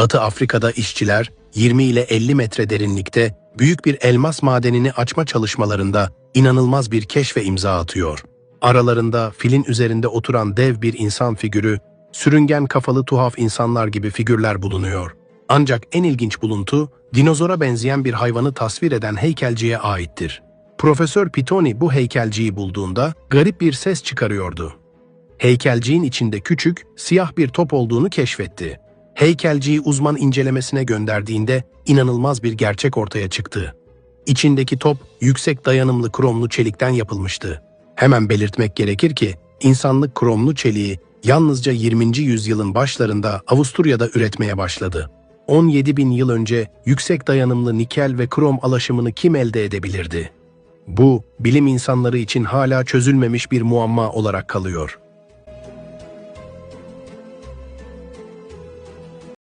Batı Afrika'da işçiler 20 ile 50 metre derinlikte büyük bir elmas madenini açma çalışmalarında inanılmaz bir keşfe imza atıyor. Aralarında filin üzerinde oturan dev bir insan figürü, sürüngen kafalı tuhaf insanlar gibi figürler bulunuyor. Ancak en ilginç buluntu, dinozora benzeyen bir hayvanı tasvir eden heykelciye aittir. Profesör Pitoni bu heykelciyi bulduğunda garip bir ses çıkarıyordu. Heykelciğin içinde küçük, siyah bir top olduğunu keşfetti. Heykelciyi uzman incelemesine gönderdiğinde inanılmaz bir gerçek ortaya çıktı. İçindeki top yüksek dayanımlı kromlu çelikten yapılmıştı. Hemen belirtmek gerekir ki insanlık kromlu çeliği yalnızca 20. yüzyılın başlarında Avusturya'da üretmeye başladı. 17 bin yıl önce yüksek dayanımlı nikel ve krom alaşımını kim elde edebilirdi? Bu, bilim insanları için hala çözülmemiş bir muamma olarak kalıyor.